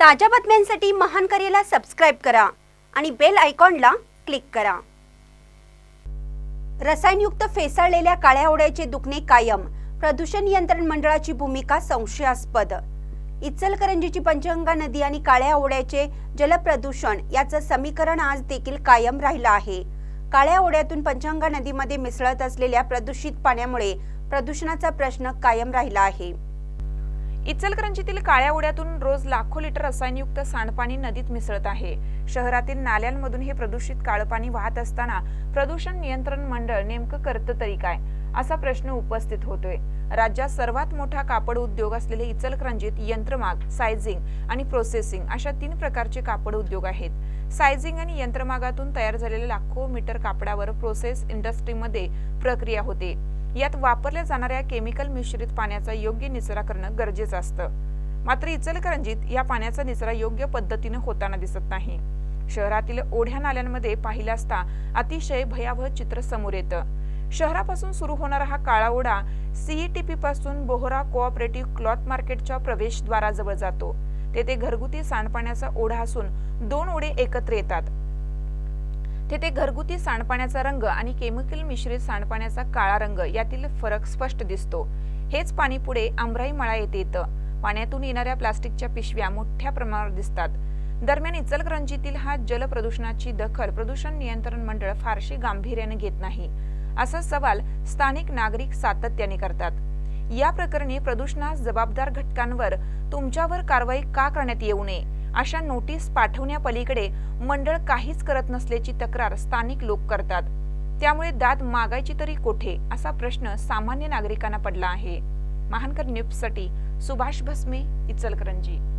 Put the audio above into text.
ताज्या बातम्यांसाठी महान करेला सबस्क्राईब करा आणि बेल आयकॉनला क्लिक करा. रसायनयुक्त फेसाळलेल्या काळ्या ओढ्याचे दुखणे कायम. प्रदूषण नियंत्रण मंडळाची भूमिका संशयास्पद. इचलकरंजीची पंचगंगा नदी आणि काळ्या ओढ्याचे जलप्रदूषण याचं समीकरण आज देखील कायम राहिलं आहे. काळ्या ओढ्यातून पंचगंगा नदीमध्ये मिसळत असलेल्या प्रदूषित पाण्यामुळे प्रदूषणाचा प्रश्न कायम राहिला आहे. इचलकरंजीतील काळ्या उड्यातून रोज लाखो लिटर रसायनयुक्त सांडपाणी नदीत मिसळत आहे. शहरातील नाल्यांमधून हे प्रदूषित काळं पाणी वाहत असताना प्रदूषण नियंत्रण मंडळ नेमकं करतं तरी काय असा प्रश्न उपस्थित होतोय. राज्यात सर्वात मोठा कापड उद्योग असलेले इचलकरंजीत यंत्रमाग सायझिंग आणि प्रोसेसिंग अशा तीन प्रकारचे कापड उद्योग आहेत. सायझिंग आणि यंत्रमागातून तयार झालेल्या लाखो मीटर कापडावर प्रोसेस इंडस्ट्रीमध्ये प्रक्रिया होते. यात वापरल्या जाणाऱ्या केमिकल मिश्रित पाण्याचा योग्य निचरा करणं गरजेचं असतं. मात्र इचलकरंजीत या पाण्याचा निचरा योग्य पद्धतीनं होताना दिसत नाही. शहरातील ओढ्या नाल्यांमध्ये पाहिला असता अतिशय भयावह चित्र समोर येतं. शहरापासून सुरू होणारा हा काळा ओढा सीईटीपी पासून बोहरा कोऑपरेटिव्ह क्लॉथ मार्केटच्या प्रवेशद्वाराजवळ जातो. तेथे घरगुती सांडपाण्याचा ओढा असून दोन ओढे एकत्र येतात. तेथे घरगुती सांडपाण्याचा रंग आणि केमिकल मिश्रित सांडपाण्याचा काळा रंग यातील फरक स्पष्ट दिसतो. हेच पाणी पुढे आमराई मळा येथे येतं. पाण्यातून येणाऱ्या प्लास्टिकच्या पिशव्या मोठ्या प्रमाणावर दिसतात. दरम्यान इचलकरंजीतील हा जल प्रदूषणाची दखल प्रदूषण नियंत्रण मंडळ फारशी गांभीर्याने घेत नाही. असा सवाल स्थानिक नागरिक सातत्याने करतात. या प्रकरणी प्रदूषणास जबाबदार घटकांवर तुमच्यावर कारवाई का करण्यात येऊ नये? अशा नोटीस पाठवण्यापलीकडे मंडळ काहीच करत नसल्याची तक्रार स्थानिक लोक करतात. त्यामुळे दाद मागायची तरी कोठे असा प्रश्न सामान्य नागरिकांना पडला आहे. महानकर न्यूजसाठी सुभाष भस्मे इचलकरंजी.